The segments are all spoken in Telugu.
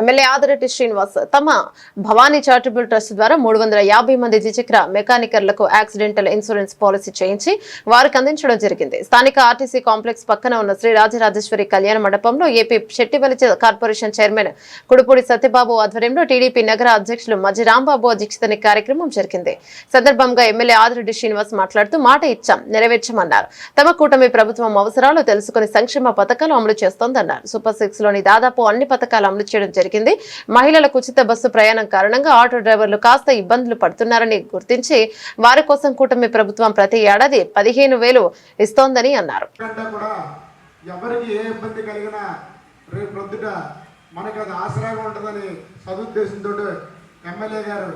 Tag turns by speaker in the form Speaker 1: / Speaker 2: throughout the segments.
Speaker 1: ఎమ్మెల్యే ఆదిరెడ్డి శ్రీనివాస్ తమ భవానీ చారిటబుల్ ట్రస్ట్ ద్వారా మూడు వందల యాభై మంది ద్విచక్ర మెకానికర్లకు యాక్సిడెంటల్ ఇన్సూరెన్స్ పాలసీ చేయించి వారికి అందించడం జరిగింది. స్థానిక ఆర్టీసీ కాంప్లెక్స్ పక్కన ఉన్న శ్రీ రాజరాజేశ్వరి కళ్యాణ మండపంలో ఏపీ శెట్టివెలిచ కార్పొరేషన్ చైర్మన్ కుడుపూడి సత్యబాబు ఆధ్వర్యంలో టీడీపీ నగర అధ్యక్షులు మజి రాంబాబు అధ్యక్షతన కార్యక్రమం జరిగింది. సందర్భంగా ఎమ్మెల్యే ఆదిరెడ్డి శ్రీనివాస్ మాట్లాడుతూ మాట ఇచ్చాం నెరవేర్చమన్నారు. తమ కూటమి ప్రభుత్వం అవసరాలు తెలుసుకుని సంక్షేమ పథకాలు అమలు చేస్తోందన్నారు. సూపర్ సిక్స్లోని దాదాపు అన్ని పథకాలు అమలు చేయడం జరిగింది. మహిళలకు ఉచిత బస్సు ప్రయాణం కారణంగా ఆటో డ్రైవర్లు కాస్త ఇబ్బందులు పడుతున్నారని గుర్తించి వారి కోసం కూటమి ప్రభుత్వం ప్రతి ఏడాది పదిహేను వేలు ఇస్తోందని అన్నారు.
Speaker 2: కంటే ఎవరికి ఏ ఇబ్బంది కలిగినా రేపు ప్రొద్దుట మనకి అది ఆసరాగా ఉంటుందని సదుద్దేశంతో ఎమ్మెల్యే గారు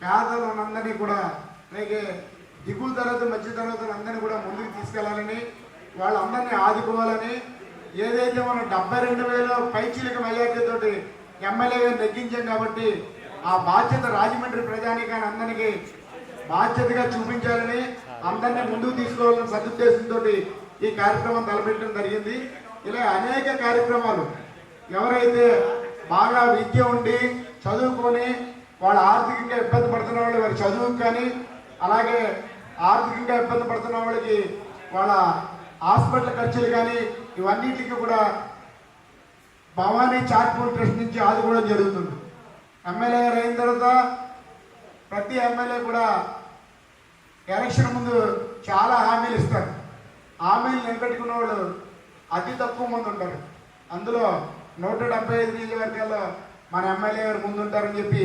Speaker 2: పేదలందరినీ కూడా అలాగే దిగువ తరగతి మధ్య తరగతులు అందరినీ కూడా ముందుకు తీసుకెళ్ళాలని వాళ్ళందరినీ ఆదుకోవాలని ఏదైతే మనం డెబ్బై రెండు వేల పైచీలక మెజార్టీతోటి ఎమ్మెల్యేగా నెగ్గించాం కాబట్టి ఆ బాధ్యత రాజమండ్రి ప్రజానికాన్ని అందరికీ బాధ్యతగా చూపించాలని అందరినీ ముందుకు తీసుకోవాలని సదుద్దేశంతో ఈ కార్యక్రమం తలపెట్టడం జరిగింది. ఇలా అనేక కార్యక్రమాలు ఎవరైతే బాగా విద్య ఉండి చదువుకొని వాళ్ళు ఆర్థికంగా ఇబ్బంది పడుతున్న వాళ్ళు వారి చదువుకు కానీ అలాగే ఆర్థికంగా ఇబ్బంది పడుతున్న వాళ్ళకి వాళ్ళ హాస్పిటల్ ఖర్చులు కానీ ఇవన్నిటికీ కూడా భవానీ చార్పూర్ ట్రస్ట్ నుంచి ఆదుకోవడం జరుగుతుంది. ఎమ్మెల్యే గారు అయిన తర్వాత ప్రతి ఎమ్మెల్యే కూడా ఎలక్షన్ ముందు చాలా హామీలు ఇస్తారు. హామీలు నిలబెట్టుకున్న వాళ్ళు అతి తక్కువ మంది ఉంటారు. అందులో నూట డెబ్బై ఐదు నియోజకవర్గాల్లో మన ఎమ్మెల్యే గారు ముందుంటారని చెప్పి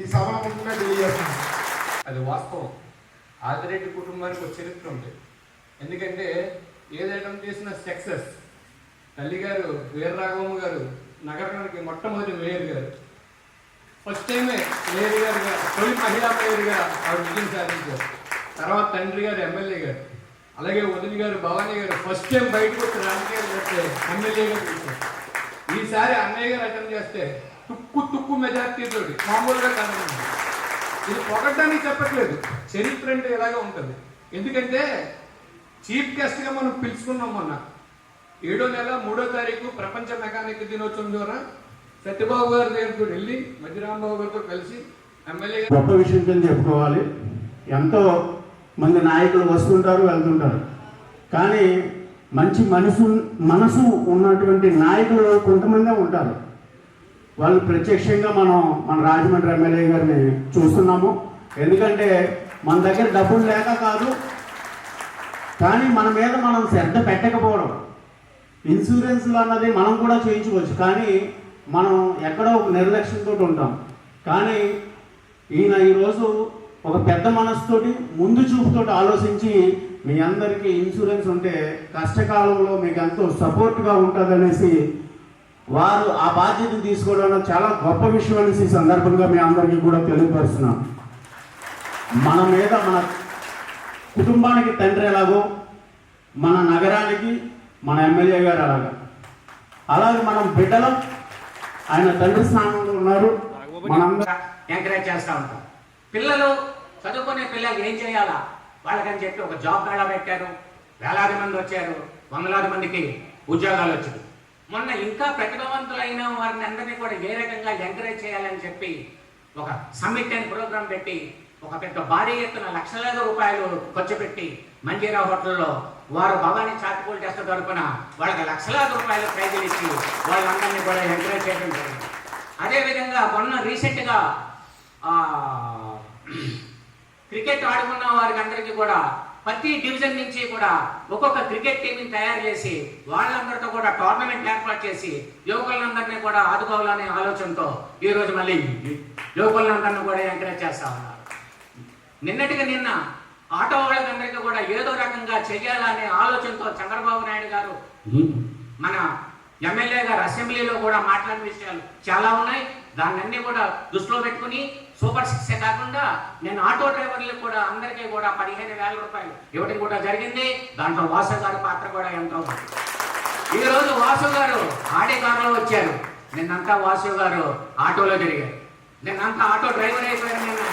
Speaker 2: ఈ సభాముఖంగా తెలియజేస్తున్నాను
Speaker 3: అది వాస్తవం. ఆదిరెడ్డి కుటుంబానికి ఒక చరిత్ర ఉంది. ఎందుకంటే ఏదైనా చేసిన సక్సెస్. తల్లి గారు వీర రాఘవమ్మ గారు నగరానికి మొట్టమొదటి మేయర్ గారు. ఫస్ట్ టైమే మేయర్ గారుగా తొలి మహిళా మేయర్గా ఆవిడ విజయం సాధించారు. తర్వాత తండ్రి గారు ఎమ్మెల్యే గారు. అలాగే వదిలి గారు భవానీ గారు ఫస్ట్ టైం బయటకు వచ్చి రాజకీయాలు చేస్తే ఎమ్మెల్యేగా చూశారు. ఈసారి అన్నయ్య గారు అటెండ్ చేస్తే తుక్కు తుక్కు మెజార్టీతో మామూలుగా కనుగొంది ఇది పొగడ్డానికి చెప్పట్లేదు. చరిత్ర అంటే ఇలాగే ఉంటుంది. ఎందుకంటే చీఫ్ గెస్ట్గా మనం పిలుచుకున్నాం మొన్న. ఏడో నెల మూడో తారీఖు ప్రపంచ మెకానిక్ దినోత్సవం ద్వారా సత్యబాబు గారి దగ్గరకు వెళ్ళి మధ్యరాంబాబు గారితో కలిసి ఎమ్మెల్యే
Speaker 4: గొప్ప విషయం కింద చెప్పుకోవాలి. ఎంతో మంది నాయకులు వస్తుంటారు వెళ్తుంటారు. కానీ మంచి మనసు మనసు ఉన్నటువంటి నాయకులు కొంతమందే ఉంటారు. వాళ్ళు ప్రత్యక్షంగా మనం మన రాజమండ్రి ఎమ్మెల్యే గారిని చూస్తున్నాము. ఎందుకంటే మన దగ్గర డబ్బులు లేక కాదు. కానీ మన మీద మనం శ్రద్ధ పెట్టకపోవడం. ఇన్సూరెన్స్లు అన్నది మనం కూడా చేయించుకోవచ్చు. కానీ మనం ఎక్కడో ఒక నిర్లక్ష్యంతో ఉంటాం. కానీ ఈయన ఈరోజు ఒక పెద్ద మనసుతోటి ముందు చూపుతోటి ఆలోచించి మీ అందరికీ ఇన్సూరెన్స్ ఉంటే కష్టకాలంలో మీకు ఎంతో సపోర్ట్గా ఉంటుందనేసి వారు ఆ బాధ్యత తీసుకోవడం చాలా గొప్ప విషయం అనేసి సందర్భంగా మీ అందరికీ కూడా తెలియపరుస్తున్నాం. మన మీద మన కుటుంబానికి తండ్రి ఎలాగో మన నగరానికి మన ఎమ్మెల్యే గారు అలాగా. అలాగే మనం బిడ్డలు ఆయన తండ్రి స్థానంలో ఉన్నారు. మనం
Speaker 5: ఎంకరేజ్ చేస్తూ ఉంటాం. పిల్లలు చదువుకునే పిల్లలకి ఏం చేయాలా? వాళ్ళకని చెప్పి ఒక జాబ్ మేళా పెట్టారు. వేలాది మంది వచ్చారు. వందలాది మందికి ఉద్యోగాలు వచ్చారు మొన్న ఇంకా ప్రతిభావంతులైన వారిని అందరినీ కూడా ఏ రకంగా ఎంకరేజ్ చేయాలని చెప్పి ఒక సమ్మిట్ అండ్ ప్రోగ్రామ్ పెట్టి ఒక పెద్ద భారీ ఎత్తున లక్షలాది రూపాయలు ఖర్చు పెట్టి మంజీరా హోటల్లో వారు భవానీ చాటుకోలు చేస్తే తరపున వాళ్ళకి లక్షలాది రూపాయలు ప్రైజులు ఇచ్చి వాళ్ళందరినీ కూడా ఎంకరేజ్ చేయడం జరిగింది. అదేవిధంగా మొన్న రీసెంట్గా క్రికెట్ ఆడుకున్న వారికి అందరికీ కూడా ప్రతి డివిజన్ నుంచి కూడా ఒక్కొక్క క్రికెట్ టీంని తయారు చేసి వాళ్ళందరితో కూడా టోర్నమెంట్ ఏర్పాటు చేసి యువకులందరినీ కూడా ఆదుకోవాలనే ఆలోచనతో ఈరోజు మళ్ళీ యువకులందరినీ కూడా ఎంకరేజ్ చేస్తా ఉన్నారు. నిన్నటికి నిన్న ఆటో వాళ్ళకందరికీ కూడా ఏదో రకంగా చెయ్యాలనే ఆలోచనతో చంద్రబాబు నాయుడు గారు మన ఎమ్మెల్యే గారు అసెంబ్లీలో కూడా మాట్లాడిన విషయాలు చాలా ఉన్నాయి. దాన్ని కూడా దృష్టిలో పెట్టుకుని సూపర్ సిక్స్ కాకుండా నేను ఆటో డ్రైవర్లకు కూడా అందరికీ కూడా పదిహేను వేల రూపాయలు ఇవ్వడం కూడా జరిగింది. దాంట్లో వాసు గారి పాత్ర కూడా ఎంతో ఈ రోజు వాసు గారు ఆడే కారులో వచ్చారు. నిన్నంతా వాసు గారు ఆటోలో తిరిగారు నిన్నంతా ఆటో డ్రైవర్ అయిపోయారు. నేను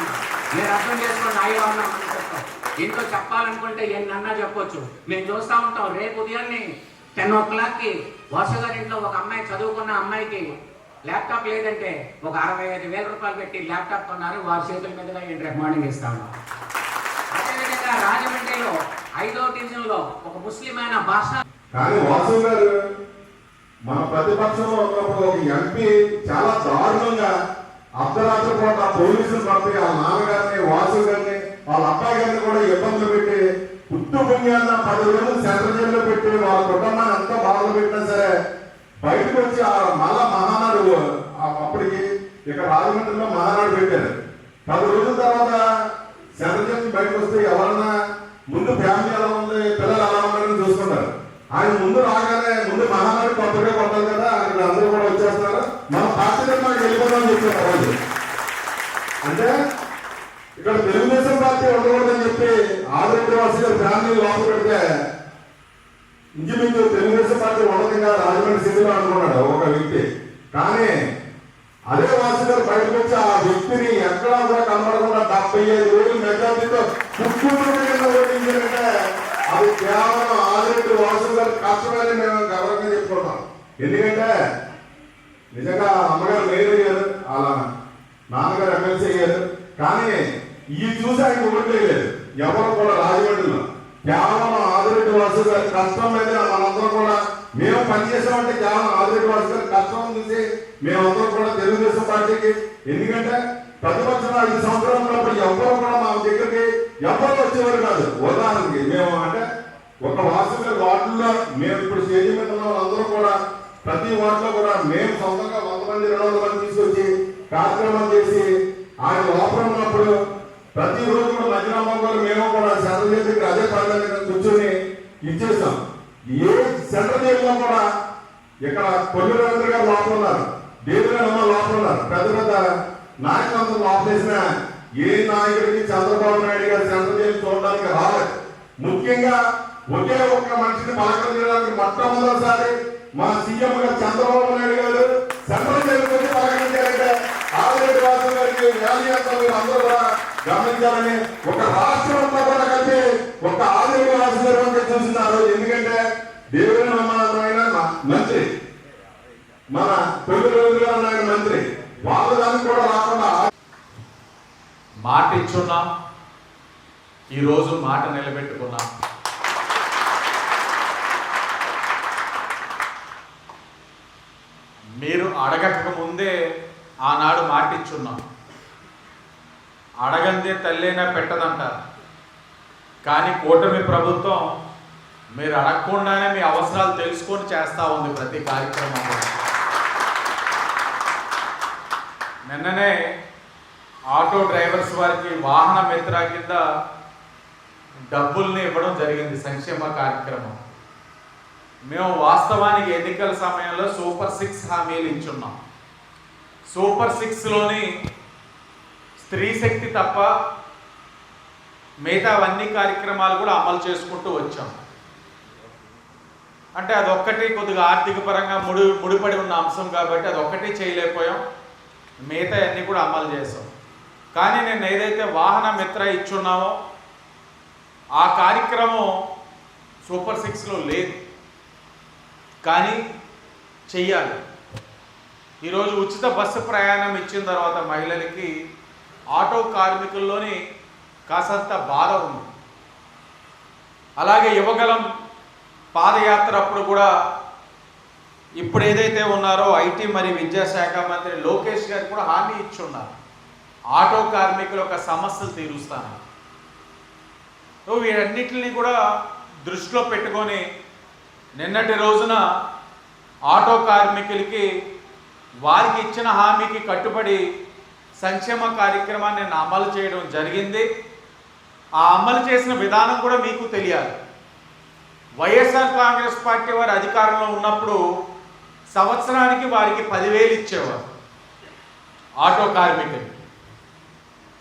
Speaker 5: మీరు అర్థం చేసుకోండి అయ్యో ఉన్నాం అని ఇంట్లో చెప్పాలనుకుంటే ఎన్నన్నా చెప్పొచ్చు. మేము చూస్తూ ఉంటాం. రేపు ఉదయాన్నే టెన్ ఓ క్లాక్కి వాసు ఒక అమ్మాయి చదువుకున్న అమ్మాయికి ల్యాప్టాప్ లేదంటే ఒక అరవై ఐదు వేల రూపాయలు పెట్టి ల్యాప్టాప్ కొన్నారు. వారి చేతుల మీదుగా ఈయన రేపు మార్నింగ్ ఇస్తాను అదేవిధంగా రాజమండ్రిలో ఐదో డివిజన్లో ఒక ముస్లిం అయిన భాష
Speaker 6: కానీ వాసు గారు మన ప్రతిపక్షంలో ఉన్నప్పుడు ఒక ఎంపీ చాలా దారుణంగా అర్ధరాత్రి పూట పోలీసులు పంపి ఆ నాన్నగారిని వాసు గారిని వాళ్ళ అబ్బాయి గారిని కూడా ఇబ్బందులు పెట్టి పుట్టు పుణ్యాన్న పది రోజులు సెంట్రల్ పెట్టి వాళ్ళ కుటుంబాన్ని ఎంత బాధలు పెట్టినా సరే బయటకు వచ్చి ఆ మళ్ళా మహానాడు అప్పటికి ఇక్కడ రాజమండ్రిలో మహానాడు పెట్టారు. పది రోజుల తర్వాత సెంట్రల్ బయటకు వస్తే ఎవరన్నా ముందు ఫ్యామిలీ ఎలా ఉంది పిల్లలు ఎలా ఉన్నారని చూసుకుంటారు. ఆయన ముందు రాగానే ముందు మహానాడు కొత్తగా కొట్టారు కదా అక్కడ అందరూ కూడా వచ్చేస్తారు. మన పార్టీ మనకి వెళ్ళిపోదాం చెప్పారు. అంటే ఇక్కడ తెలుగుదేశం పార్టీ ఉండకూడదని చెప్పి ఆదిరెడ్డి వాసి ఫ్యామిలీ లోపల పెడితే ఇంక మీకు తెలుగుదేశం పార్టీ ఉండదుగా రాజమండ్రి సిటీలో అనుకున్నాడు ఒక వ్యక్తి. కానీ అదే వాసు గారు బయటకు వచ్చి ఆ వ్యక్తిని ఎక్కడా కూడా కనబడకుండా డెబ్బై ఐదు రోజులు మెజార్టీతో కుట్టుకుంటూ ఓడించారంటే అది కేవలం ఆదిరెడ్డి వాసు గారు కష్టమని మేము గర్వంగా చెప్పుకుంటాం. ఎందుకంటే నిజంగా అమ్మగారు మేయర్ అయ్యారు అలా నాన్నగారు ఎమ్మెల్సీ అయ్యారు. కానీ ఈ చూసి ఆయన ఓట్లేదు ఎవరు కూడా రాజమండ్రిలో కేవలం ఆదిరెడ్డి వాసు గారి కష్టం మీద మనందరం కూడా మేము పనిచేసామంటే కేవలం ఆదిరెడ్డి వాసు గారి కష్టం చూసి మేమందరం కూడా తెలుగుదేశం పార్టీకి. ఎందుకంటే ప్రతిపక్షం ఐదు సంవత్సరాలు ఉన్నప్పుడు ఎవరు కూడా మా దగ్గరికి ఎవరు వచ్చేవారు కాదు. ఉదాహరణకి మేము అంటే ఒక వాసు గారి వార్డుల్లో మేము ఇప్పుడు స్టేజ్ మీద ఉన్న వాళ్ళందరూ కూడా ప్రతి వార్డులో కూడా మేము సొంతంగా వంద మంది రెండు వందల మంది తీసుకొచ్చి కార్యక్రమం చేసి ఆయన లోపల ఉన్నప్పుడు ప్రతి రోజు కూడా మధ్యాహ్నం మేము కూడా సెంట్రల్ జైలు దగ్గర అదే పని దగ్గర కూర్చొని ఇచ్చేస్తాం. ఏ సెంట్రల్ జైల్లో కూడా ఇక్కడ కొల్లు రవీంద్ర గారు లోపల ఉన్నారు దేవుని లోపల ఉన్నారు. పెద్ద పెద్ద నాయకులందరూ లోపలేసిన ఏ నాయకుడికి చంద్రబాబు నాయుడు గారు సెంట్రల్ జైలు చూడడానికి రాలేదు. ముఖ్యంగా ఒకే ఒక్క మనిషిని పలకరించడానికి మొట్టమొదటిసారి మా సీఎం గారు చంద్రబాబు నాయుడు గారు సెంట్రల్ జైలుకి వచ్చి చేయాలంటే ఆదిరెడ్డి వాసు గారికి వ్యాలీ అందరూ కూడా గమనించాలని ఒక రాష్ట్రం అంతా కూడా కలిపి ఒక ఆదిరెడ్డి రాష్ట్రంగా గారు వంక చూస్తున్నారు. ఎందుకంటే దేవుని మమ్మల్ని మంత్రి. మన తొలి రోజులుగా ఆయన మంత్రి. వాళ్ళ దానికి కూడా రాకుండా
Speaker 7: మాట ఇచ్చున్నాం ఈరోజు మాట నిలబెట్టుకున్నాం. మీరు అడగక ముందే ఆనాడు మాటిచ్చున్నాం. అడగందే తల్లైనా పెట్టదంటారు. కానీ కూటమి ప్రభుత్వం మీరు అడగకుండానే మీ అవసరాలు తెలుసుకొని చేస్తూ ఉంది ప్రతి కార్యక్రమం నిన్ననే ఆటో డ్రైవర్స్ వారికి వాహన మిత్ర కింద డబ్బుల్ని ఇవ్వడం జరిగింది సంక్షేమ కార్యక్రమం. మేము వాస్తవానికి ఎన్నికల సమయంలో సూపర్ సిక్స్ హామీలు ఇచ్చున్నాం. సూపర్ సిక్స్లోని స్త్రీ శక్తి తప్ప మిగతా అన్ని కార్యక్రమాలు కూడా అమలు చేసుకుంటూ వచ్చాం. అంటే అదొక్కటి కొద్దిగా ఆర్థిక పరంగా ముడి ముడిపడి ఉన్న అంశం కాబట్టి అదొక్కటి చేయలేకపోయాం. మిగతా అన్నీ కూడా అమలు చేసాం కానీ నేను ఏదైతే వాహన మిత్ర ఇచ్చున్నామో ఆ కార్యక్రమం సూపర్ సిక్స్లో లేదు. కానీ చెయ్యాలి. ఈరోజు ఉచిత బస్సు ప్రయాణం ఇచ్చిన తర్వాత మహిళలకి ఆటో కార్మికుల్లోని కాసంత బాధ ఉంది. అలాగే యువగలం పాదయాత్ర అప్పుడు కూడా ఇప్పుడు ఏదైతే ఉన్నారో ఐటీ మరియు విద్యాశాఖ మంత్రి లోకేష్ గారు కూడా హామీ ఇచ్చి ఉన్నారు. ఆటో కార్మికుల యొక్క సమస్యలు తీరుస్తాను సో వీటన్నిటిని కూడా దృష్టిలో పెట్టుకొని నిన్నటి రోజున ఆటో కార్మికులకి వారికి ఇచ్చిన హామీకి కట్టుబడి సంక్షేమ కార్యక్రమాన్ని నేను అమలు చేయడం జరిగింది. ఆ అమలు చేసిన విధానం కూడా మీకు తెలియాలి. వైఎస్ఆర్ కాంగ్రెస్ పార్టీ వారు అధికారంలో ఉన్నప్పుడు సంవత్సరానికి వారికి పదివేలు ఇచ్చేవారు ఆటో కార్మికులు.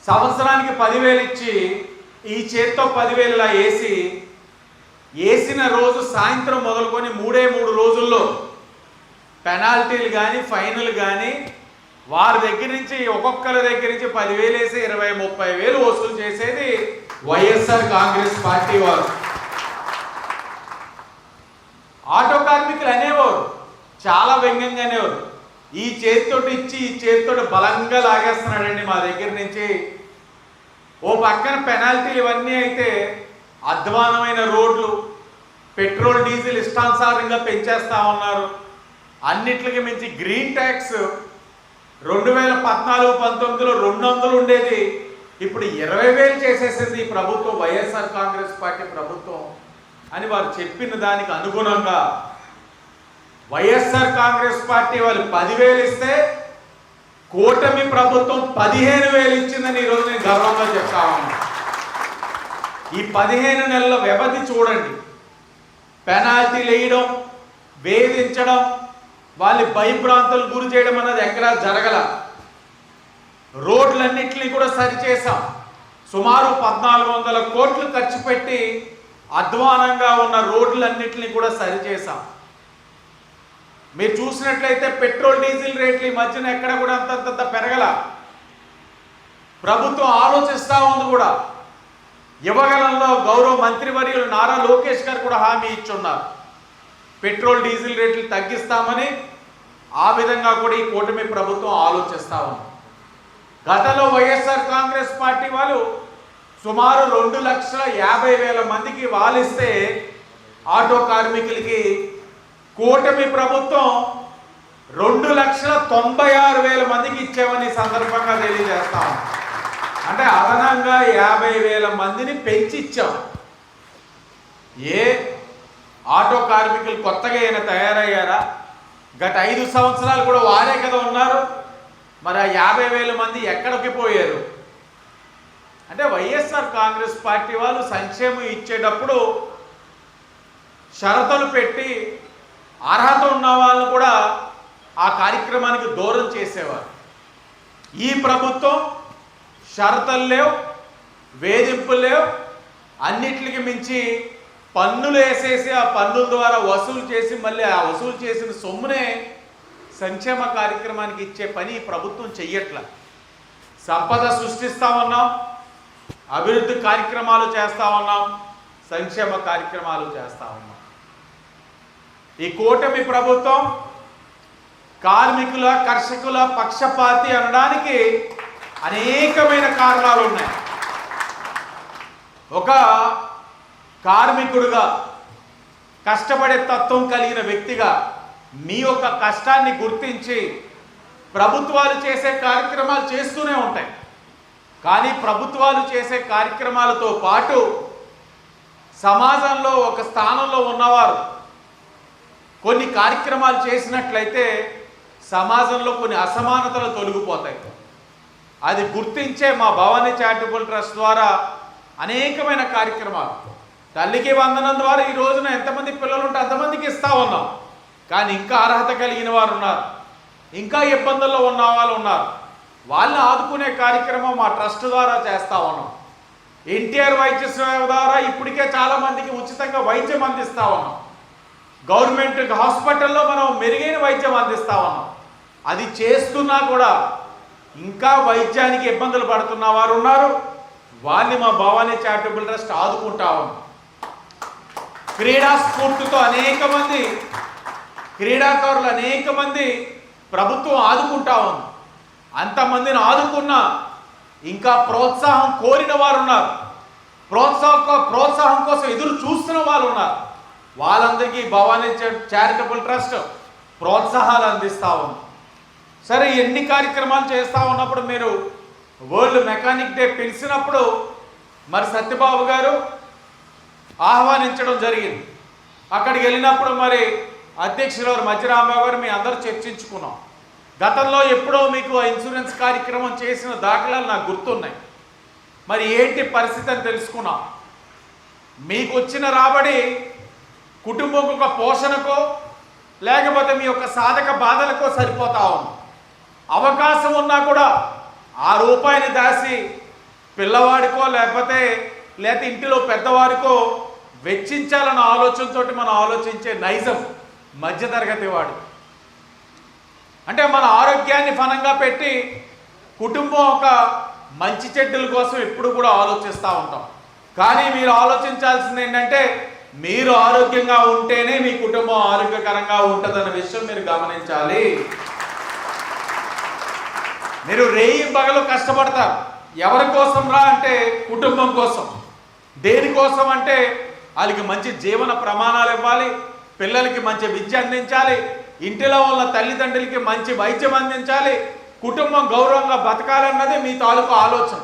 Speaker 7: సంవత్సరానికి పదివేలు ఇచ్చి ఈ చేత్తో పదివేలులా వేసి వేసిన రోజు సాయంత్రం మొదలుకొని మూడే మూడు రోజుల్లో పెనాల్టీలు కానీ ఫైన్లు కానీ వారి దగ్గర నుంచి ఒక్కొక్కరి దగ్గర నుంచి పదివేలు వేసి ఇరవై ముప్పై వేలు వసూలు చేసేది వైఎస్ఆర్ కాంగ్రెస్ పార్టీ వారు. ఆటో కార్మికులు అనేవారు చాలా వ్యంగ్యంగా అనేవారు. ఈ చేతితోటి ఇచ్చి ఈ చేతితోటి బలంగా లాగేస్తున్నాడండి మా దగ్గర నుంచి. ఓ పక్కన పెనాల్టీలు ఇవన్నీ అయితే అధ్వానమైన రోడ్లు పెట్రోల్ డీజిల్ ఇష్టానుసారంగా పెంచేస్తా ఉన్నారు. అన్నిట్లకి మించి గ్రీన్ ట్యాక్స్ రెండు వేల పద్నాలుగు పంతొమ్మిదిలో రెండు వందలు ఉండేది. ఇప్పుడు ఇరవై వేలు చేసేసింది ఈ ప్రభుత్వం వైఎస్ఆర్ కాంగ్రెస్ పార్టీ ప్రభుత్వం అని వారు చెప్పిన దానికి అనుగుణంగా వైఎస్ఆర్ కాంగ్రెస్ పార్టీ వాళ్ళు పదివేలు ఇస్తే కూటమి ప్రభుత్వం పదిహేను వేలు ఇచ్చిందని ఈరోజు నేను గర్వంగా చెప్తా ఉన్నాను. ఈ పదిహేను నెలల వ్యవధి చూడండి. పెనాల్టీ వేయడం వేధించడం వాళ్ళని భయభ్రాంతులు గురి చేయడం అన్నది ఎక్కడా జరగల. రోడ్లన్నింటినీ కూడా సరిచేసాం సుమారు పద్నాలుగు వందల కోట్లు ఖర్చు పెట్టి అధ్వానంగా ఉన్న రోడ్లన్నింటినీ కూడా సరిచేసాం మీరు చూసినట్లయితే పెట్రోల్ డీజిల్ రేట్లు ఈ మధ్యన ఎక్కడ కూడా అంతంత పెరగల. ప్రభుత్వం ఆలోచిస్తూ ఉంది కూడా. యువగలంలో గౌరవ మంత్రివర్యులు నారా లోకేష్ గారు కూడా హామీ ఇచ్చున్నారు. పెట్రోల్ డీజిల్ రేట్లు తగ్గిస్తామని ఆ విధంగా కూడా ఈ కూటమి ప్రభుత్వం ఆలోచిస్తా ఉంది. గతంలో వైఎస్ఆర్ కాంగ్రెస్ పార్టీ వాళ్ళు సుమారు రెండు లక్షల యాభై వేల మందికి వాలిస్తే ఆటో కార్మికులకి కూటమి ప్రభుత్వం రెండు లక్షల తొంభై ఆరు వేల మందికి ఇచ్చామని సందర్భంగా తెలియజేస్తాం అంటే అదనంగా యాభై వేల మందిని పెంచి ఇచ్చాం ఏ ఆటో కార్మికులు కొత్తగా అయినా తయారయ్యారా? గత ఐదు సంవత్సరాలు కూడా వారే కదా ఉన్నారు. మరి ఆ యాభై వేల మంది ఎక్కడికి పోయారు? అంటే వైఎస్ఆర్ కాంగ్రెస్ పార్టీ వాళ్ళు సంక్షేమం ఇచ్చేటప్పుడు షరతులు పెట్టి అర్హత ఉన్న వాళ్ళని కూడా ఆ కార్యక్రమానికి దూరం చేసేవారు. ఈ ప్రభుత్వం షరతులు లేవు వేధింపులు లేవు అన్నిటికి మించి పన్నులు వేసేసి ఆ పన్నుల ద్వారా వసూలు చేసి మళ్ళీ ఆ వసూలు చేసిన సొమ్మునే సంక్షేమ కార్యక్రమానికి ఇచ్చే పని ప్రభుత్వం చెయ్యట్ల. సంపద సృష్టిస్తామన్నాం అభివృద్ధి కార్యక్రమాలు చేస్తా ఉన్నాం సంక్షేమ కార్యక్రమాలు చేస్తా ఉన్నాం. ఈ కూటమి ప్రభుత్వం కార్మికుల కర్షకుల పక్షపాతి అనడానికి అనేకమైన కారణాలు ఉన్నాయి. ఒక కార్మికుడుగా కష్టపడే తత్వం కలిగిన వ్యక్తిగా మీ యొక్క కష్టాన్ని గుర్తించి ప్రభుత్వాలు చేసే కార్యక్రమాలు చేస్తూనే ఉంటాయి. కానీ ప్రభుత్వాలు చేసే కార్యక్రమాలతో పాటు సమాజంలో ఒక స్థానంలో ఉన్నవారు కొన్ని కార్యక్రమాలు చేసినట్లయితే సమాజంలో కొన్ని అసమానతలు తొలగిపోతాయి. అది గుర్తించే మా భవానీ చారిటబుల్ ట్రస్ట్ ద్వారా అనేకమైన కార్యక్రమాలు తల్లికి వందనం ద్వారా ఈ రోజున ఎంతమంది పిల్లలు ఉంటే అంతమందికి ఇస్తా ఉన్నాం. కానీ ఇంకా అర్హత కలిగిన వారు ఉన్నారు. ఇంకా ఇబ్బందుల్లో ఉన్న వాళ్ళు ఉన్నారు. వాళ్ళని ఆదుకునే కార్యక్రమం మా ట్రస్ట్ ద్వారా చేస్తా ఉన్నాం. ఎన్టీఆర్ వైద్య సేవ ద్వారా ఇప్పటికే చాలా మందికి ఉచితంగా వైద్యం అందిస్తా ఉన్నాం. గవర్నమెంట్ హాస్పిటల్లో మనం మెరుగైన వైద్యం అందిస్తా ఉన్నాం. అది చేస్తున్నా కూడా ఇంకా వైద్యానికి ఇబ్బందులు పడుతున్న వారు ఉన్నారు. వాళ్ళని మా భవానీ చారిటబుల్ ట్రస్ట్ ఆదుకుంటా ఉన్నాం. క్రీడా స్ఫూర్తితో అనేక మంది క్రీడాకారులు అనేక మంది ప్రభుత్వం ఆదుకుంటా ఉంది. అంతమందిని ఆదుకున్న ఇంకా ప్రోత్సాహం కోరిన వారు ఉన్నారు ప్రోత్సాహం ప్రోత్సాహం కోసం ఎదురు చూస్తున్న వాళ్ళు ఉన్నారు వాళ్ళందరికీ భవానీ చారిటబుల్ ట్రస్ట్ ప్రోత్సాహాలు అందిస్తూ ఉంది. సరే ఎన్ని కార్యక్రమాలు చేస్తా ఉన్నప్పుడు మీరు వరల్డ్ మెకానిక్ డే పిలిచినప్పుడు మరి సత్యబాబు గారు ఆహ్వానించడం జరిగింది. అక్కడికి వెళ్ళినప్పుడు మరి అధ్యక్షులు వారు గారు మీ అందరూ చర్చించుకున్నాం. గతంలో ఎప్పుడో మీకు ఆ ఇన్సూరెన్స్ కార్యక్రమం చేసిన దాఖలాలు నాకు గుర్తున్నాయి. మరి ఏంటి పరిస్థితి అని తెలుసుకున్నాం. మీకు వచ్చిన రాబడి కుటుంబం ఒక పోషణకో లేకపోతే మీ యొక్క సాధక బాధలకో సరిపోతా ఉంది. అవకాశం ఉన్నా కూడా ఆ రూపాయిని దాసి పిల్లవాడికో లేకపోతే లేకపోతే ఇంటిలో పెద్దవారికో వెచ్చించాలన్న ఆలోచనతో మనం ఆలోచించే నైజం మధ్యతరగతి వాడు. అంటే మన ఆరోగ్యాన్ని ఫలంగా పెట్టి కుటుంబం ఒక మంచి చెడ్డల కోసం ఎప్పుడు కూడా ఆలోచిస్తూ ఉంటాం. కానీ మీరు ఆలోచించాల్సింది ఏంటంటే మీరు ఆరోగ్యంగా ఉంటేనే మీ కుటుంబం ఆరోగ్యకరంగా ఉంటుందన్న విషయం మీరు గమనించాలి. మీరు రేయి పగలు కష్టపడతారు. ఎవరి కోసం రా అంటే కుటుంబం కోసం. దేనికోసం అంటే వాళ్ళకి మంచి జీవన ప్రమాణాలు ఇవ్వాలి పిల్లలకి మంచి విద్య అందించాలి ఇంటిలో ఉన్న తల్లిదండ్రులకి మంచి వైద్యం అందించాలి కుటుంబం గౌరవంగా బతకాలన్నది మీ తాలూకు ఆలోచన.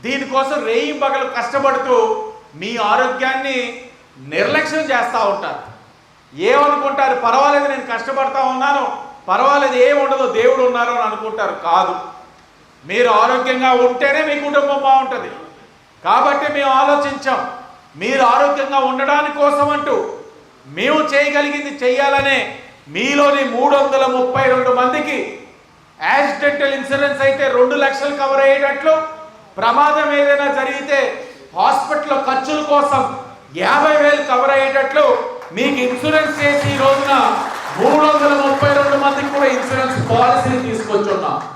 Speaker 7: దీనికోసం రేయి పగలు కష్టపడుతూ మీ ఆరోగ్యాన్ని నిర్లక్ష్యం చేస్తూ ఉంటారు. ఏమనుకుంటారు? పర్వాలేదు నేను కష్టపడతా ఉన్నాను. పర్వాలేదు ఏముండదు దేవుడు ఉన్నారు అని అనుకుంటారు. కాదు. మీరు ఆరోగ్యంగా ఉంటేనే మీ కుటుంబం బాగుంటుంది. కాబట్టి మేము ఆలోచించాం. మీరు ఆరోగ్యంగా ఉండడానికి కోసం అంటూ మేము చేయగలిగింది చెయ్యాలనే మీలోని మూడు వందల ముప్పై రెండు మందికి యాక్సిడెంటల్ ఇన్సూరెన్స్ అయితే రెండు లక్షలు కవర్ అయ్యేటట్లు ప్రమాదం ఏదైనా జరిగితే హాస్పిటల్ ఖర్చుల కోసం యాభై వేలు కవర్ అయ్యేటట్లు మీకు ఇన్సూరెన్స్ చేసి ఈ రోజున మూడు వందల ముప్పై రెండు మందికి కూడా ఇన్సూరెన్స్ పాలసీని తీసుకొచ్చున్నాం.